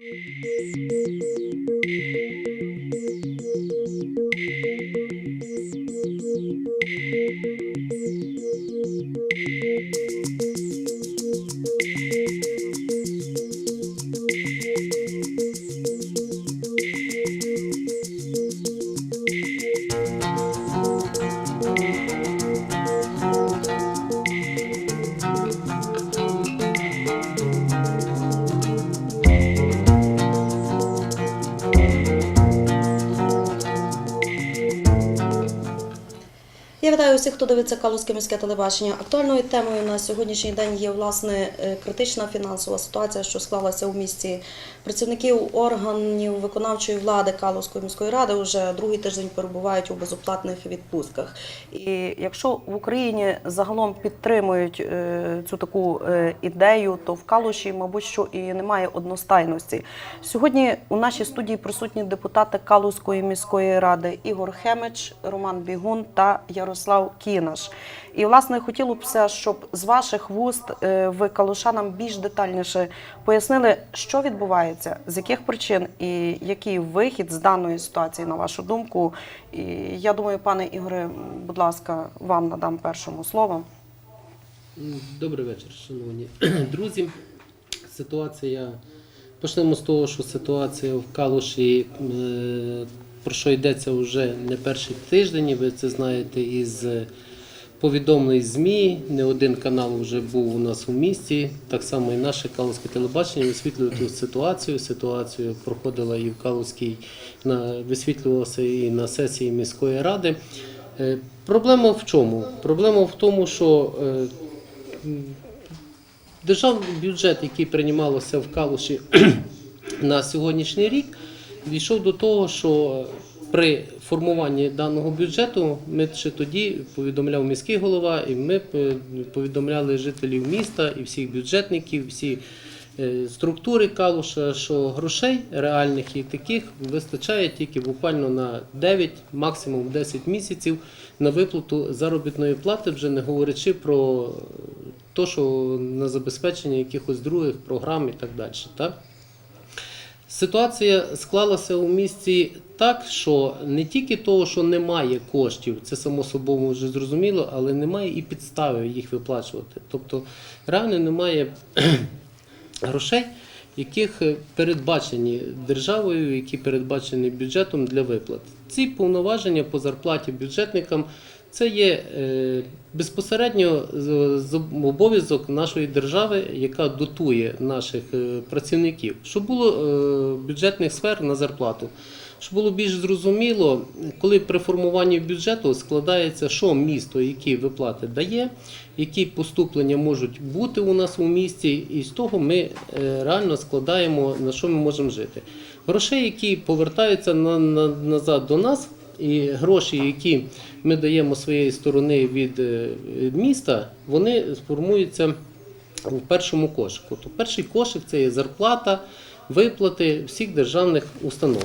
Я вітаю усіх, хто дивиться Калузьке міське телебачення. Актуальною темою на сьогоднішній день є власне е, критична фінансова ситуація, що склалася у місті. Працівників органів виконавчої влади Калузької міської ради вже другий тиждень перебувають у безоплатних відпустках. І якщо в Україні загалом підтримують е, цю таку е, ідею, то в Калуші, мабуть, що і немає одностайності. Сьогодні у нашій студії присутні депутати Калузької міської ради Ігор Хемич, Роман Бігун та Ярослав Кінаш. І власне хотілося б, щоб з ваших вуст е, ви калушанам більш детальніше пояснили, що відбувається, з яких причин і який вихід з даної ситуації, на вашу думку. І я думаю, пане Ігоре, будь ласка, вам надам першому слово. Добрий вечір, шановні друзі. Ситуація. Почнемо з того, що ситуація в Калуші, е, про що йдеться вже не перший тиждень, ви це знаєте із повідомлень ЗМІ. Не один канал вже був у нас у місті. Так само і наше Калузьке телебачення висвітлює ту ситуацію. Ситуацію проходила і в Калузькій, висвітлювалася і на сесії міської ради. Е, Проблема в чому? Проблема в тому, що е, Державний бюджет, який приймалося в Калуші на сьогоднішній рік, дійшов до того, що при формуванні даного бюджету ми ще тоді повідомляв міський голова, і ми повідомляли жителів міста і всіх бюджетників, всі е, структури Калуша, що грошей реальних і таких вистачає тільки буквально на 9, максимум 10 місяців на виплату заробітної плати, вже не говорячи про то, що на забезпечення якихось других програм і так далі. Так? Ситуація склалася у місті так, що не тільки того, що немає коштів, це само собою вже зрозуміло, але немає і підстави їх виплачувати. Тобто реально немає грошей, яких передбачені державою, які передбачені бюджетом для виплат. Ці повноваження по зарплаті бюджетникам це є е, безпосередньо обов'язок нашої держави, яка дотує наших е, працівників, щоб було е, бюджетних сфер на зарплату. Щоб було більш зрозуміло, коли при формуванні бюджету складається, що місто які виплати дає, які поступлення можуть бути у нас у місті, і з того ми реально складаємо на що ми можемо жити. Грошей, які повертаються на, назад до нас, і гроші, які ми даємо своєї сторони від е, міста, вони сформуються в першому кошику. Тобто перший кошик це є зарплата, виплати всіх державних установ.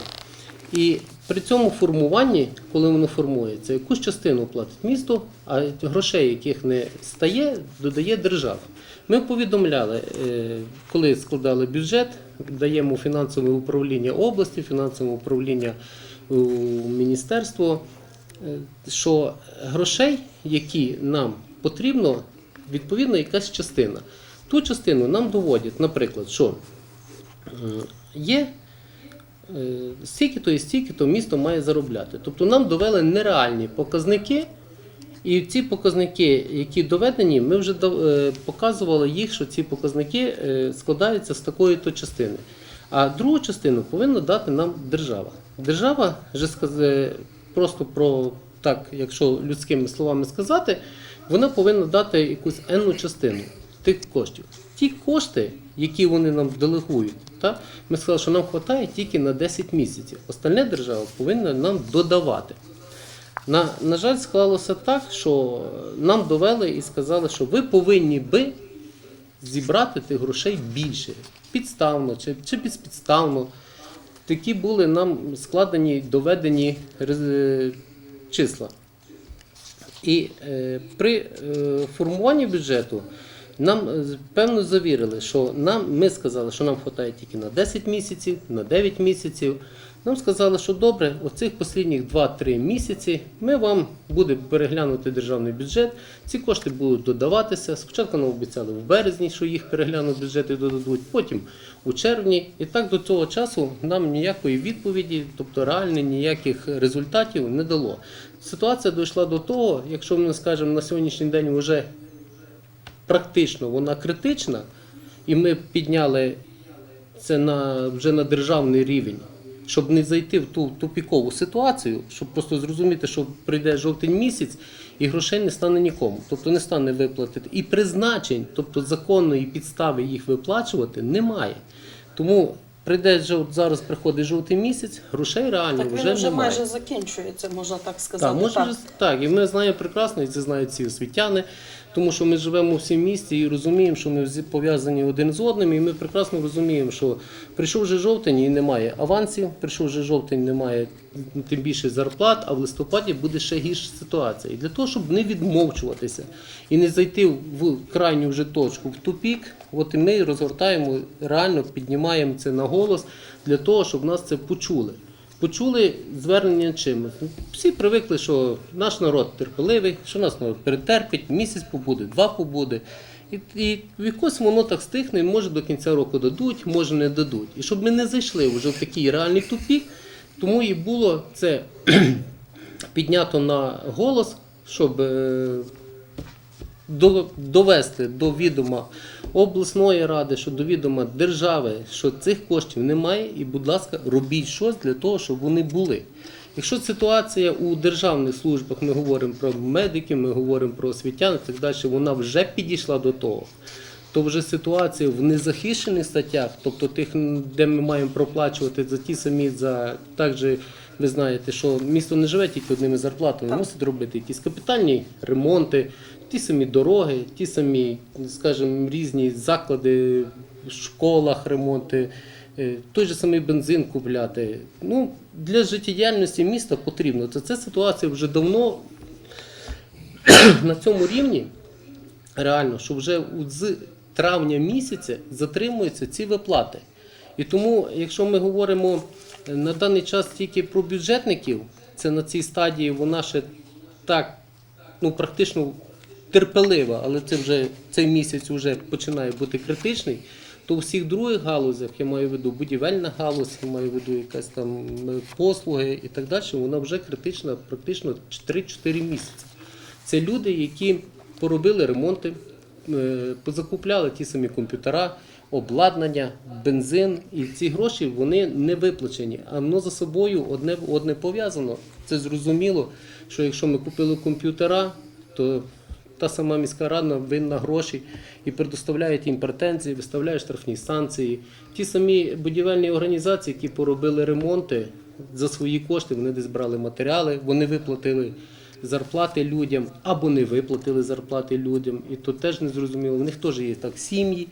І при цьому формуванні, коли воно формується, якусь частину платить місто, а грошей, яких не стає, додає держава. Ми повідомляли, е, коли складали бюджет, даємо фінансове управління області, фінансове управління міністерство, е, що грошей, які нам потрібно, відповідно якась частина. Ту частину нам доводять, наприклад, що е, є е, стільки-то і стільки-то місто має заробляти. Тобто нам довели нереальні показники, і ці показники, які доведені, ми вже показували їх, що ці показники складаються з такої-то частини. А другу частину повинна дати нам держава. Держава, вже просто про так, якщо людськими словами сказати, вона повинна дати якусь енну частину тих коштів. Ті кошти, які вони нам делегують, та, ми сказали, що нам вистачає тільки на 10 місяців. Остальне держава повинна нам додавати. На, на жаль, склалося так, що нам довели і сказали, що ви повинні би зібрати тих грошей більше, підставно чи, чи безпідставно. Такі були нам складені, доведені числа. І е, при е, формуванні бюджету Нам е, певно завірили, що нам ми сказали, що нам вистачає тільки на 10 місяців, на 9 місяців. Нам сказали, що добре, оцих останніх 2-3 місяці ми вам буде переглянути державний бюджет. Ці кошти будуть додаватися. Спочатку нам обіцяли в березні, що їх переглянуть бюджет і додадуть, потім у червні. І так до цього часу нам ніякої відповіді, тобто реально ніяких результатів не дало. Ситуація дійшла до того, якщо ми скажемо на сьогоднішній день вже практично вона критична, і ми підняли це на, вже на державний рівень, щоб не зайти в ту тупікову ситуацію, щоб просто зрозуміти, що прийде жовтень місяць і грошей не стане нікому, тобто не стане виплатити. І призначень, тобто законної підстави їх виплачувати, немає. Тому прийде жов- зараз приходить жовтий місяць, грошей реально Так вже він вже немає. майже закінчується, можна так сказати. Так, може, так. так, і ми знаємо прекрасно, і це знають всі освітяни, тому що ми живемо всі в місті і розуміємо, що ми пов'язані один з одним, і ми прекрасно розуміємо, що прийшов вже жовтень і немає авансів, прийшов вже жовтень, немає тим більше зарплат, а в листопаді буде ще гірша ситуація. І для того, щоб не відмовчуватися і не зайти в крайню вже точку, в тупік, от і ми розгортаємо, реально піднімаємо це на голос для того, щоб нас це почули. Почули звернення чимось. Всі привикли, що наш народ терпеливий, що наш народ перетерпить, місяць побуде, два побуде. І, і якось воно так стихне, може до кінця року дадуть, може не дадуть. І щоб ми не зайшли вже в такий реальний тупік, тому і було це піднято на голос, щоб е, довести до відома обласної ради, що до відома держави, що цих коштів немає, і, будь ласка, робіть щось для того, щоб вони були. Якщо ситуація у державних службах, ми говоримо про медиків, ми говоримо про освітян і так далі, вона вже підійшла до того. То вже ситуація в незахищених статтях, тобто тих, де ми маємо проплачувати за ті самі, за так же ви знаєте, що місто не живе тільки одними зарплатами, мусить робити якісь капітальні ремонти, ті самі дороги, ті самі, скажімо, різні заклади в школах, ремонти, е, той же самий бензин купляти. Ну, для життєдіяльності міста потрібно. Це, це ситуація вже давно на цьому рівні реально, що вже з травня місяця затримуються ці виплати. І тому, якщо ми говоримо е, на даний час тільки про бюджетників, це на цій стадії вона ще так ну, практично терпелива, але це вже цей місяць вже починає бути критичний. То у всіх других галузях, я маю в виду будівельна галузь, я маю в виду якась там е, послуги і так далі, вона вже критична практично 3-4 місяці. Це люди, які поробили ремонти, е, позакупляли ті самі комп'ютера, обладнання, бензин, і ці гроші вони не виплачені. А воно за собою одне, одне пов'язано. Це зрозуміло, що якщо ми купили комп'ютера, то та сама міська рада винна гроші і предоставляє їм претензії, виставляє штрафні санкції. Ті самі будівельні організації, які поробили ремонти за свої кошти, вони десь брали матеріали, вони виплатили зарплати людям або не виплатили зарплати людям. І то теж не зрозуміло. В них теж є так сім'ї,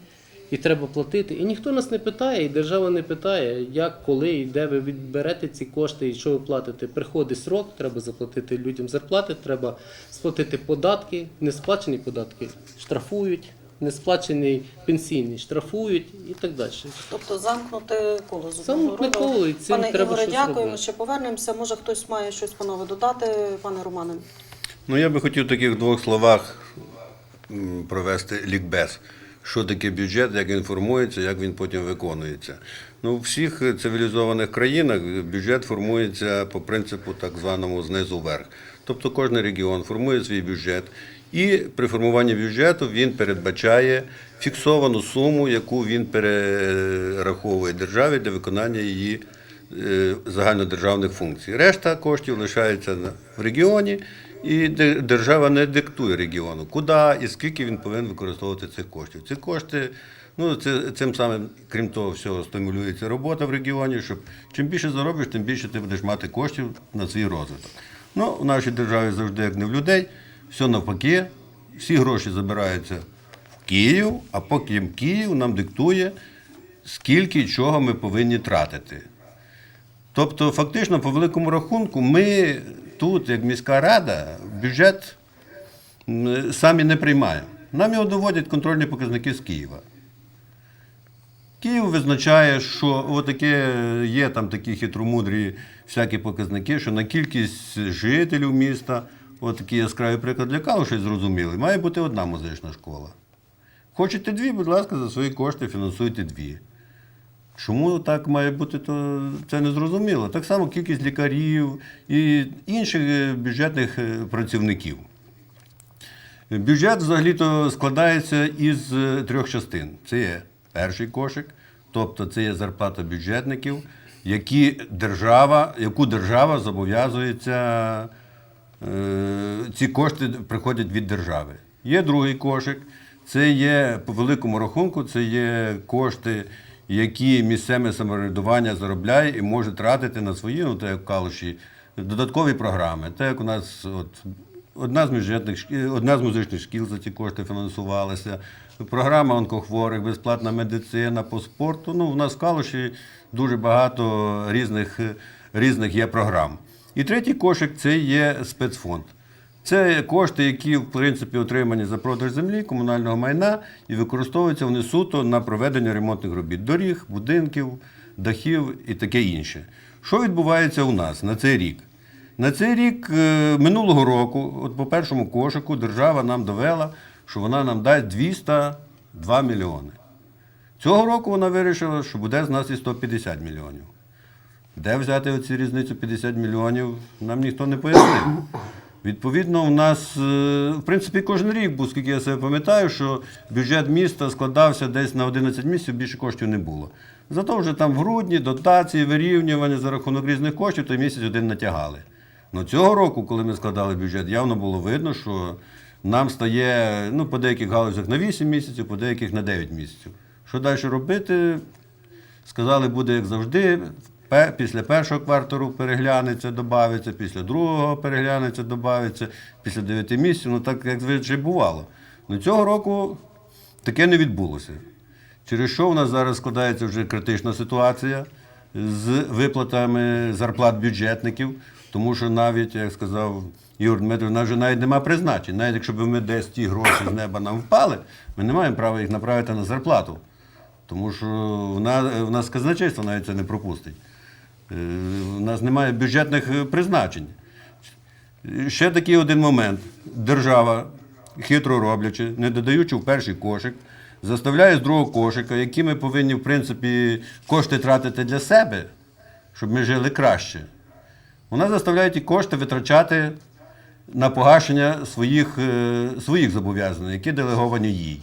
і треба платити. І ніхто нас не питає, і держава не питає, як, коли і де ви відберете ці кошти і що ви платите. Приходить срок, треба заплатити людям зарплати, треба сплатити податки, не сплачені податки штрафують, не сплачений пенсійний штрафують і так далі. Тобто замкнути коло з Замкнути одного коло, і цим Пане треба Ігоре, щось дякуємо. робити. Ще повернемося. Може хтось має щось панове додати, пане Романе? Ну, я би хотів в таких двох словах провести лікбез. Що таке бюджет, як він формується, як він потім виконується. Ну, у всіх цивілізованих країнах бюджет формується по принципу так званому знизу вверх. Тобто кожен регіон формує свій бюджет, і при формуванні бюджету він передбачає фіксовану суму, яку він перераховує державі для виконання її е, загальнодержавних функцій. Решта коштів лишається в регіоні, і держава не диктує регіону, куди і скільки він повинен використовувати цих коштів. Ці кошти, ну це цим самим, крім того всього, стимулюється робота в регіоні, щоб чим більше заробиш, тим більше ти будеш мати коштів на свій розвиток. Ну, в нашій державі завжди як не в людей, все навпаки, всі гроші забираються в Київ, а поки Київ нам диктує, скільки і чого ми повинні тратити. Тобто, фактично, по великому рахунку, ми тут, як міська рада, бюджет самі не приймаємо. Нам його доводять контрольні показники з Києва. Київ визначає, що отаке є там такі хитромудрі всякі показники, що на кількість жителів міста, от такий яскравий приклад для Калуші зрозуміли, має бути одна музична школа. Хочете дві, будь ласка, за свої кошти фінансуйте дві. Чому так має бути, то це не зрозуміло. Так само кількість лікарів і інших е, бюджетних е, працівників. Бюджет взагалі-то складається із е, трьох частин. Це є перший кошик, тобто це є зарплата бюджетників, які держава, яку держава зобов'язується, ці кошти приходять від держави. Є другий кошик, це є по великому рахунку, це є кошти, які місцеве самоврядування заробляє і може тратити на свої, ну так як Калуші, додаткові програми. Так як у нас от, Одна з шкіл, одна з музичних шкіл за ці кошти фінансувалася. Програма онкохворих, безплатна медицина по спорту. Ну, у нас в Калуші дуже багато різних, різних є програм. І третій кошик це є спецфонд. Це кошти, які в принципі отримані за продаж землі, комунального майна і використовуються вони суто на проведення ремонтних робіт доріг, будинків, дахів і таке інше. Що відбувається у нас на цей рік? На цей рік е, минулого року, от по першому кошику, держава нам довела, що вона нам дасть 202 мільйони. Цього року вона вирішила, що буде з нас і 150 мільйонів. Де взяти оці різницю 50 мільйонів, нам ніхто не пояснив. Відповідно, у нас, е, в принципі, кожен рік був, скільки я себе пам'ятаю, що бюджет міста складався десь на 11 місяців, більше коштів не було. Зато вже там в грудні дотації, вирівнювання за рахунок різних коштів, той місяць один натягали. Ну цього року, коли ми складали бюджет, явно було видно, що нам стає ну, по деяких галузях на 8 місяців, по деяких на 9 місяців. Що далі робити? Сказали, буде як завжди. Після першого кварталу переглянеться, додається, після другого переглянеться, додається, після 9 місяців, ну так як звичайно бувало. Ну цього року таке не відбулося. Через що в нас зараз складається вже критична ситуація з виплатами зарплат бюджетників, тому що навіть, як сказав Ігор Дмитрович, нас вже навіть немає призначень. Навіть якщо б ми десь ті гроші з неба нам впали, ми не маємо права їх направити на зарплату. Тому що в нас казначейство навіть це не пропустить. Е, У нас немає бюджетних е, призначень. Ще такий один момент. Держава, хитро роблячи, не додаючи в перший кошик, заставляє з другого кошика, які ми повинні, в принципі, кошти тратити для себе, щоб ми жили краще. Вона заставляє ті кошти витрачати на погашення своїх, е, своїх зобов'язань, які делеговані їй.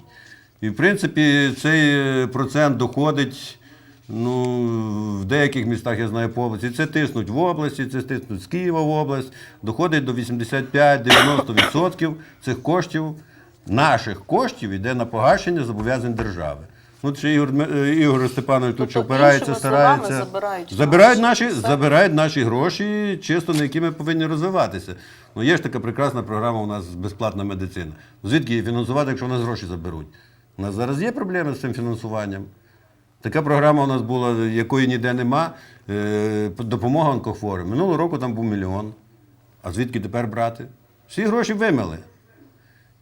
І, в принципі, цей е, процент доходить ну, в деяких містах, я знаю, по області. Це тиснуть в області, це тиснуть з Києва в область, доходить до 85-90% цих коштів, наших коштів йде на погашення зобов'язань держави. Ну, ще Ігор, е, Ігор Степанович тут Тобто, що опирається, іншими старається. забирають забирають, гроші. наші, Все. забирають наші гроші, чисто на які ми повинні розвиватися. Ну, є ж така прекрасна програма у нас безплатна медицина. Звідки її фінансувати, якщо у нас гроші заберуть? У нас зараз є проблеми з цим фінансуванням. Така програма у нас була, якої ніде нема. е, Допомога онкохворим. Минулого року там був мільйон. А звідки тепер брати? Всі гроші вимили.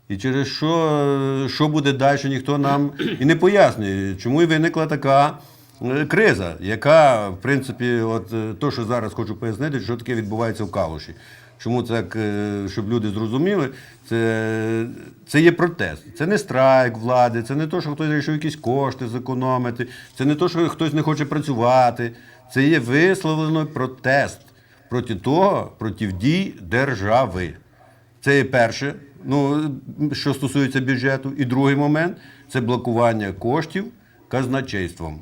І через що, що буде далі, ніхто нам і не пояснює, чому і виникла така е, криза, яка, в принципі, от е, то, що зараз хочу пояснити, що таке відбувається в Калуші. Чому так, е, щоб люди зрозуміли, це, це є протест. Це не страйк влади, це не то, що хтось вирішив якісь кошти зекономити, це не то, що хтось не хоче працювати. Це є висловлений протест проти того, проти дій держави. Це є перше, ну, що стосується бюджету. І другий момент це блокування коштів казначейством.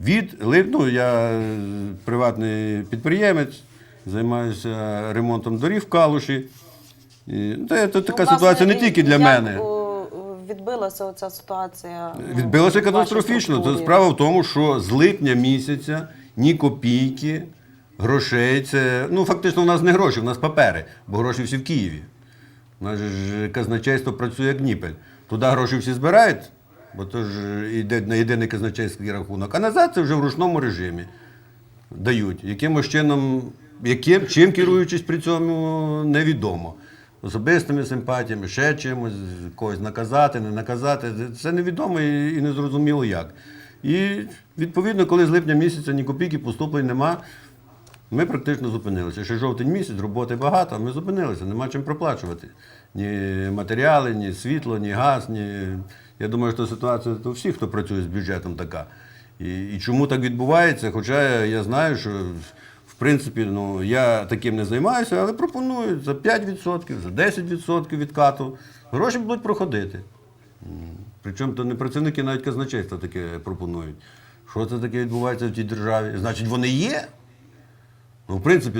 Від ну, я приватний підприємець, займаюся ремонтом доріг в Калуші. І, та, це така Ну, ситуація не тільки для мене. відбилася оця ситуація? ну, Відбилося в вашій катастрофічно. Це справа в тому, що з липня місяця ні копійки грошей. Це ну фактично у нас не гроші, у нас папери, бо гроші всі в Києві. У нас ж казначейство працює як ніпель. Туди гроші всі збирають, бо то ж йде на єдиний казначейський рахунок, а назад це вже в ручному режимі дають. Якимось чином, яким, чим керуючись при цьому, невідомо. особистими симпатіями, ще чимось, когось наказати, не наказати. Це невідомо і незрозуміло як. І відповідно, коли з липня місяця ні копійки поступлень нема, ми практично зупинилися. Ще жовтень місяць, роботи багато, а ми зупинилися, нема чим проплачувати. Ні матеріали, ні світло, ні газ, ні. Я думаю, що ситуація у всіх, хто працює з бюджетом, така. І, і чому так відбувається? Хоча я знаю, що в принципі ну, я таким не займаюся, але пропоную за 5%, за 10% відкату. Гроші будуть проходити. Причому то не працівники навіть казначейства таке пропонують. Що це таке відбувається в тій державі? Значить, вони є. Ну, в принципі,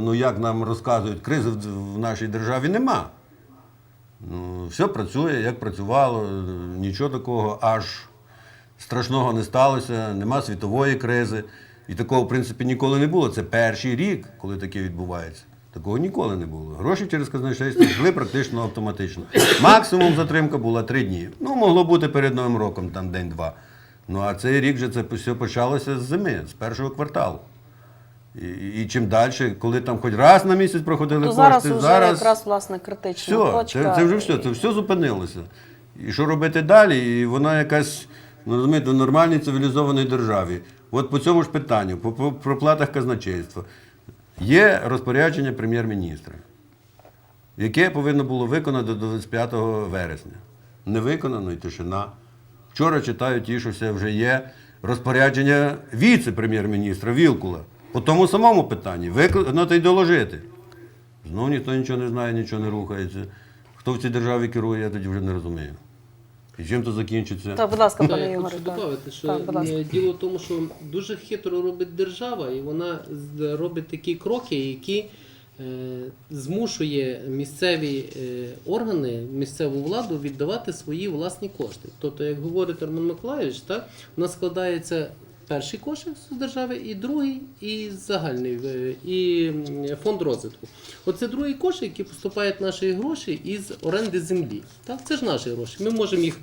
ну як нам розказують, кризи в нашій державі нема. Ну, все працює, як працювало, нічого такого аж страшного не сталося, нема світової кризи. І такого, в принципі, ніколи не було. Це перший рік, коли таке відбувається. Такого ніколи не було. Гроші через казначейство йшли практично автоматично. Максимум затримка була три дні. Ну, могло бути перед Новим роком, там день-два. Ну а цей рік же це все почалося з зими, з першого кварталу. І, і, чим далі, коли там хоч раз на місяць проходили То кошти, зараз вже якраз власне критична все, точка. це, це вже все, це все зупинилося. І що робити далі? І вона якась, ну розумієте, в нормальній цивілізованій державі. От по цьому ж питанню, по, проплатах казначейства, є розпорядження прем'єр-міністра, яке повинно було виконати до 25 вересня. Не виконано і тишина. Вчора читаю ті, що все вже є розпорядження віце-прем'єр-міністра Вілкула. По тому самому питанні. Виконати і доложити. Знову ніхто нічого не знає, нічого не рухається. Хто в цій державі керує, я тоді вже не розумію. І чим то закінчиться? Так, будь ласка, пане я Ігоре. хочу додати, що Так, будь ласка. діло в тому, що дуже хитро робить держава, і вона з- робить такі кроки, які е, змушує місцеві е, органи, місцеву владу віддавати свої власні кошти. Тобто, як говорить Роман Миколаївич, так, у нас складається перший кошик з держави, і другий, і загальний е, і фонд розвитку. Оце другий кошик, який поступають наші гроші із оренди землі. Так, це ж наші гроші. Ми можемо їх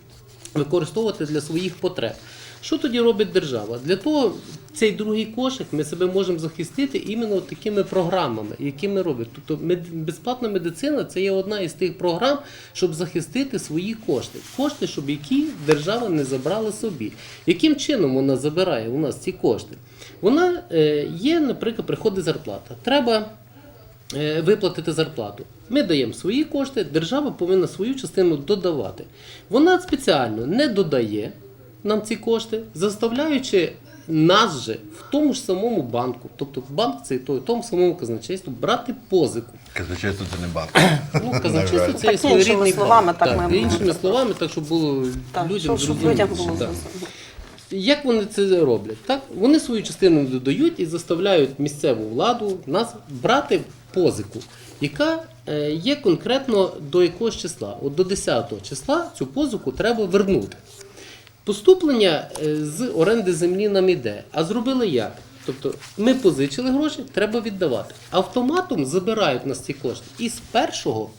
використовувати для своїх потреб. Що тоді робить держава? Для того цей другий кошик ми себе можемо захистити іменно такими програмами, які ми робимо. Тобто безплатна медицина це є одна із тих програм, щоб захистити свої кошти. Кошти, щоб які держава не забрала собі. Яким чином вона забирає у нас ці кошти? Вона е, є, наприклад, приходить зарплата. Треба е, виплатити зарплату. Ми даємо свої кошти, держава повинна свою частину додавати. Вона спеціально не додає нам ці кошти, заставляючи нас же в тому ж самому банку, тобто банк це той, в тому самому казначейству, брати позику. Казначейство це не банк. Ну, казначейство це Так, є своєрідний іншими словами, банк. так ми- іншими словами, так щоб було Так, людям щоб, щоб зрозуміло. було Так. зрозуміло. Як вони це роблять? Так? Вони свою частину додають і заставляють місцеву владу нас брати позику, яка е, є конкретно до якогось числа. От до 10 числа цю позику треба вернути. Поступлення е, з оренди землі нам іде. А зробили як? Тобто ми позичили гроші, треба віддавати. Автоматом забирають нас ці кошти і з першого,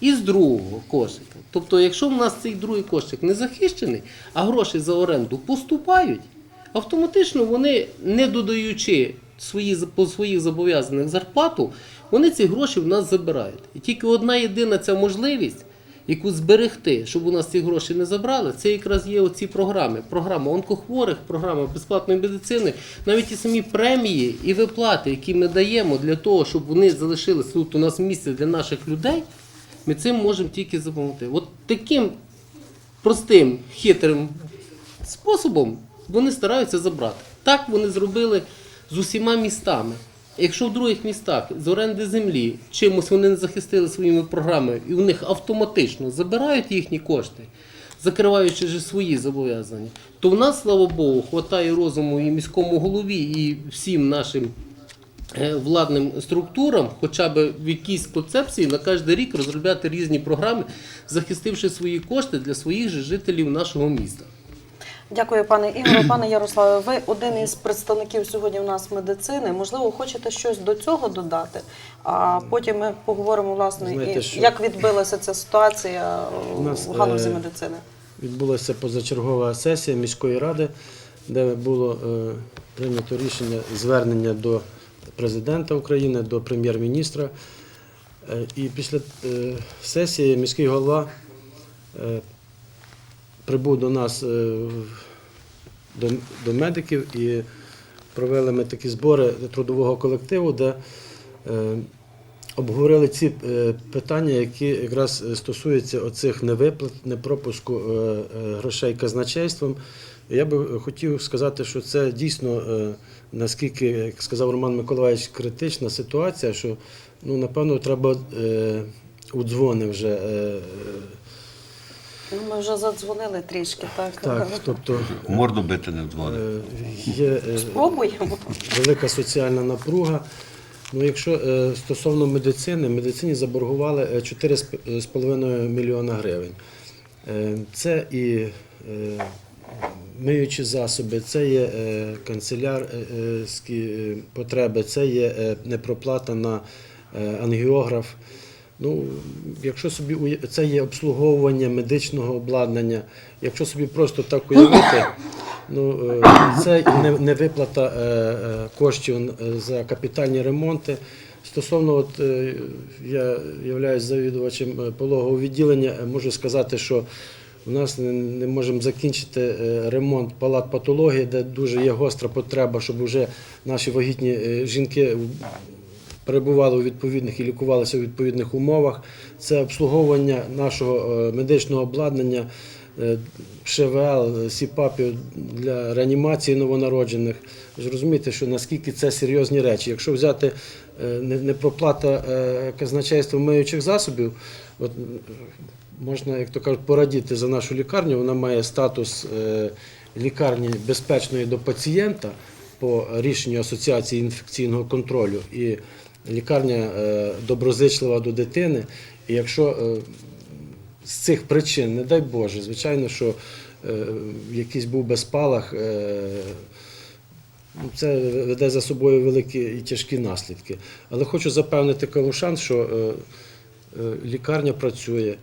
і з другого кошика. Тобто, якщо в нас цей другий кошик не захищений, а гроші за оренду поступають, автоматично вони, не додаючи свої, по своїх зобов'язаних зарплату, вони ці гроші в нас забирають. І тільки одна єдина ця можливість яку зберегти, щоб у нас ці гроші не забрали, це якраз є оці програми. Програма онкохворих, програма безплатної медицини, навіть ті самі премії і виплати, які ми даємо для того, щоб вони залишилися тут у нас місце для наших людей, ми цим можемо тільки допомогти. От таким простим, хитрим способом вони стараються забрати. Так вони зробили з усіма містами. Якщо в других містах з оренди землі чимось вони не захистили своїми програмами, і у них автоматично забирають їхні кошти, закриваючи вже свої зобов'язання, то в нас, слава Богу, хватає розуму і міському голові, і всім нашим е, владним структурам, хоча б в якійсь концепції на кожен рік розробляти різні програми, захистивши свої кошти для своїх же жителів нашого міста. Дякую, пане Ігоре. Пане Ярославе, ви один із представників сьогодні у нас медицини. Можливо, хочете щось до цього додати, а потім ми поговоримо, власне, Знаєте, і що- як відбилася ця ситуація У нас, в галузі е, медицини. Відбулася позачергова сесія міської ради, де було е, прийнято рішення звернення до президента України, до прем'єр-міністра Е, І після е, сесії міський голова е, прибув до нас е, до, до медиків і провели ми такі збори трудового колективу, де е, обговорили ці е, питання, які якраз стосуються оцих невиплат, непропуску грошей казначейством. Я би хотів сказати, що це дійсно, наскільки, як сказав Роман Миколаївич, критична ситуація, що ну, напевно треба у дзвони вже. Ну, Ми вже задзвонили трішки, так? так, тобто морду бити не вдзвонить. е, є е, Спробуємо. велика соціальна напруга. Ну, якщо е, стосовно медицини, медицині заборгували е, 4,5 мільйона гривень. Е, Це і е, миючі засоби, це є е, канцелярські е, потреби, це є е, непроплата на е, ангіограф. Ну, якщо собі це є обслуговування медичного обладнання, якщо собі просто так уявити, ну е, це не, виплата е, е, коштів за капітальні ремонти. Стосовно, от я являюсь завідувачем пологового відділення, можу сказати, що у нас не, можемо закінчити ремонт палат патології, де дуже є гостра потреба, щоб вже наші вагітні жінки перебували у відповідних і лікувалися у відповідних умовах. Це обслуговування нашого е, медичного обладнання, е, ШВЛ, СІПАПів для реанімації новонароджених. Ви що наскільки це серйозні речі. Якщо взяти е, непроплата казначейства миючих засобів, от, можна, як то кажуть, порадіти за нашу лікарню. Вона має статус лікарні безпечної до пацієнта по рішенню Асоціації інфекційного контролю і лікарня е, доброзичлива до дитини. І якщо е, з цих причин, не дай Боже, звичайно, що е, якийсь був безпалах, ну, це веде за собою великі і тяжкі наслідки. Але хочу запевнити калушан, що лікарня працює.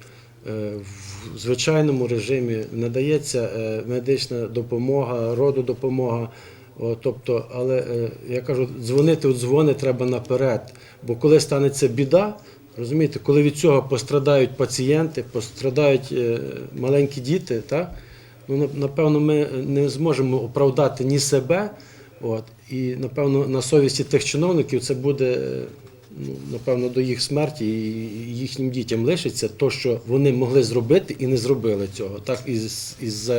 В звичайному режимі надається медична допомога, рододопомога. О, тобто, але е, я кажу, дзвонити у дзвони треба наперед. Бо коли станеться біда, розумієте, коли від цього пострадають пацієнти, пострадають е, маленькі діти, так? Ну, напевно, ми не зможемо оправдати ні себе. От, і напевно на совісті тих чиновників це буде е, ну, напевно до їх смерті і їхнім дітям лишиться то, що вони могли зробити і не зробили цього. Так із із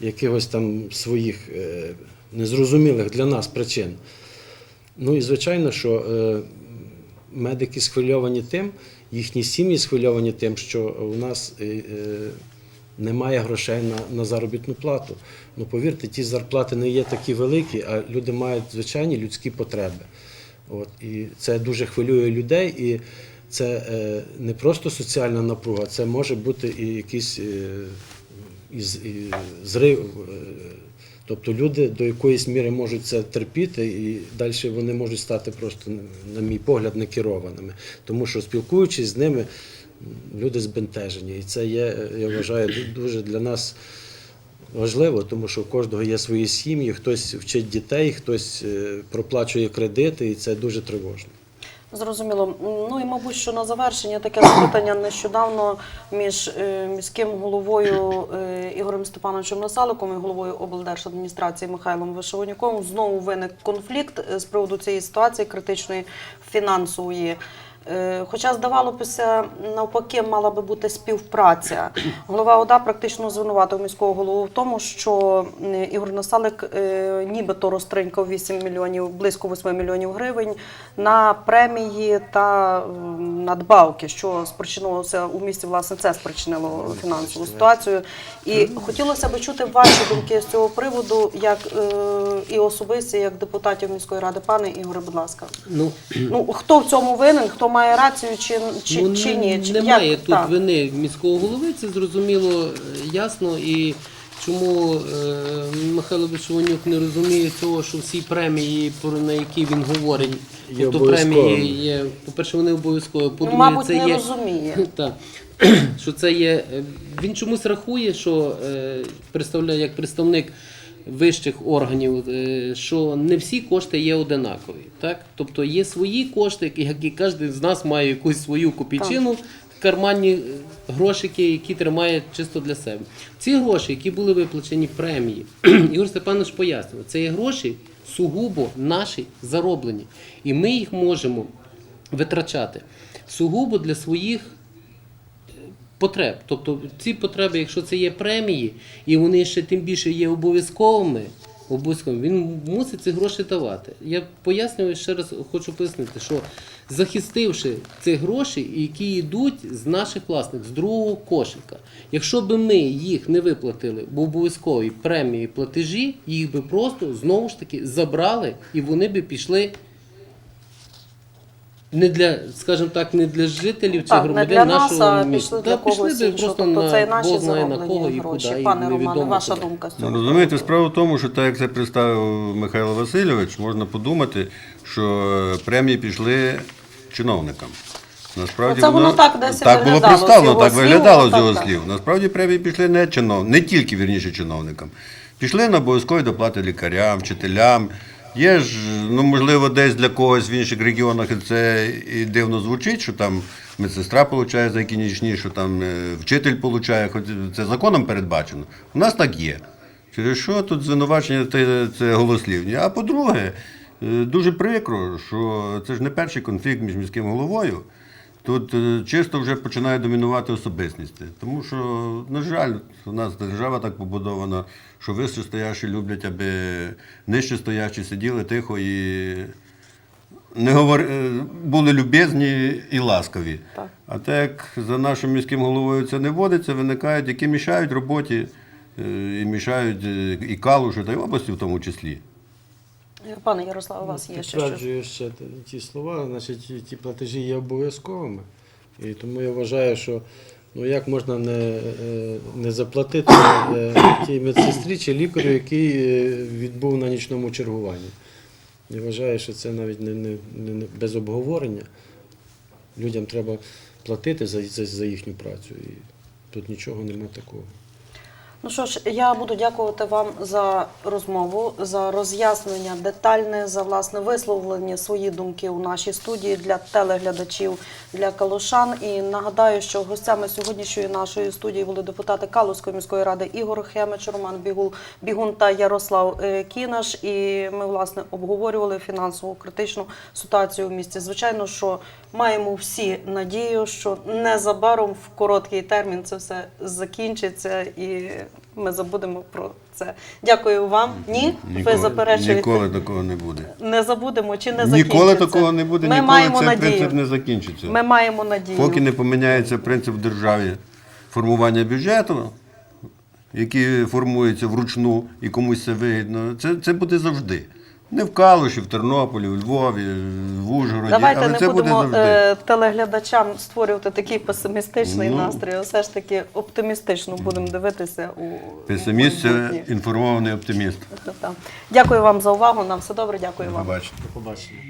якихось там своїх е, незрозумілих для нас причин. Ну і звичайно, що е, медики схвильовані тим, їхні сім'ї схвильовані тим, що у нас е, е, немає грошей на, на заробітну плату. Ну повірте, ті зарплати не є такі великі, а люди мають звичайні людські потреби. От, і це дуже хвилює людей, і це е, не просто соціальна напруга, це може бути і якийсь е, із, і зрив. е, Тобто люди до якоїсь міри можуть це терпіти, і далі вони можуть стати просто, на мій погляд, некерованими. Тому що спілкуючись з ними, люди збентежені. І це є, я вважаю, дуже для нас важливо, тому що у кожного є свої сім'ї, хтось вчить дітей, хтось е, проплачує кредити, і це дуже тривожно. Зрозуміло. Ну і мабуть, що на завершення таке запитання нещодавно між е, міським головою е, Ігорем Степановичем Насаликом і головою облдержадміністрації Михайлом Вишиванюком знову виник конфлікт е, з приводу цієї ситуації критичної фінансової. Е, Хоча, здавалося, навпаки, мала би бути співпраця. Голова ОДА практично звинуватив міського голову в тому, що Ігор Насалик е, нібито розтринькав 8 мільйонів, близько 8 мільйонів гривень на премії та надбавки, що спричинилося у місті, власне, це спричинило фінансову ситуацію. І хотілося б чути ваші думки з цього приводу, як е, і особисті, як депутатів міської ради. Пане Ігоре, будь ласка. Ну, Ну хто в цьому винен, хто має рацію, чи, чи, ну, чи ні? Чи, немає як? тут Так. вини міського голови, це зрозуміло е, ясно. І чому е, Михайло Вишиванюк не розуміє цього, що всі премії, про на які він говорить, Є тобто премії є, по-перше, вони обов'язкові, Ну, по-друге, мабуть, це не є. розуміє. Так. Що це є. е, Він чомусь рахує, що е, представляє як представник вищих органів, е, що не всі кошти є одинакові. Так? Тобто є свої кошти, які- кожен з нас має якусь свою копійчину, карманні е, грошики, які тримає чисто для себе. Ці гроші, які були виплачені премії, Ігор Степанович пояснив, це є гроші сугубо наші зароблені. І ми їх можемо витрачати сугубо для своїх потреб. Тобто ці потреби, якщо це є премії, і вони ще тим більше є обов'язковими, обов'язковими, він мусить ці гроші давати. Я пояснюю ще раз, хочу пояснити, що захистивши ці гроші, які йдуть з наших власних, з другого кошика. Якщо б ми їх не виплатили в обов'язкові премії платежі, їх би просто знову ж таки забрали і вони би пішли. Не для, скажімо так, не для жителів чи Так, не громадян для нас, нашого а міста. пішли для Та пішли іншого. просто Тобто на це і наші Бог знає на кого зароблені і гроші. куди, і Пане Романе, невідомо ваша куди. думка з Ну, розумієте, справа в тому, що так як це представив Михайло Васильович, можна подумати, що е, премії пішли чиновникам. Насправді Ну, це воно так десь і так було виглядало з представлено, його так слів, виглядало з так, його так. слів. Насправді премії пішли не чинов, не тільки вірніше чиновникам. Пішли на обов'язкові доплати лікарям, вчителям. Є ж, ну можливо, десь для когось в інших регіонах це і дивно звучить, що там медсестра получає за які що там е, вчитель получає, хоч це законом передбачено. У нас так є. Через що тут звинувачення це голослівні. А по-друге, е, дуже прикро, що це ж не перший конфлікт між міським головою. Тут е, чисто вже починає домінувати особистості. Тому що, на жаль, у нас держава так побудована, що вищестоящі люблять, аби нижчестоящі сиділи тихо і не говор... е, були любезні і ласкаві. Так. А так як за нашим міським головою це не водиться, виникають, які мішають роботі е, і мішають і калушу, та й області в тому числі. Пане Ярославе, у вас є ще щось? Підтверджую ще ті слова, значить, ті- платежі є обов'язковими. І тому я вважаю, що ну як можна не, е, не заплатити е, тій медсестрі чи лікарю, який е, відбув на нічному чергуванні. Я вважаю, що це навіть не, не, не, не без обговорення. Людям треба платити за, за, за їхню працю. І тут нічого нема такого. Ну що ж, я буду дякувати вам за розмову, за роз'яснення детальне, за власне висловлення свої думки у нашій студії для телеглядачів, для калушан. І нагадаю, що гостями сьогоднішньої нашої студії були депутати Калузької міської ради Ігор Хемич, Роман Бігул, Бігун та Ярослав е, Кінаш. І ми власне обговорювали фінансову критичну ситуацію в місті. Звичайно, що маємо всі надію, що незабаром в короткий термін це все закінчиться і ми забудемо про це. Дякую вам. Ні, ви заперечуєте. ніколи такого не буде. Не забудемо чи не закінчиться. Ніколи такого не буде, Ми ніколи маємо цей надію. принцип не закінчиться. Ми маємо надію. Поки не поміняється принцип в державі формування бюджету, який формується вручну і комусь це вигідно, це, це буде завжди. Не в Калуші, в Тернополі, в Львові, в Ужгороді. Давайте Але не це будемо буде завжди. Е, телеглядачам створювати такий песимістичний ну, настрій. а Все ж таки оптимістично будемо дивитися у песиміст. Це інформований оптиміст. Дякую вам за увагу. Нам все добре. Дякую До вам. До побачення.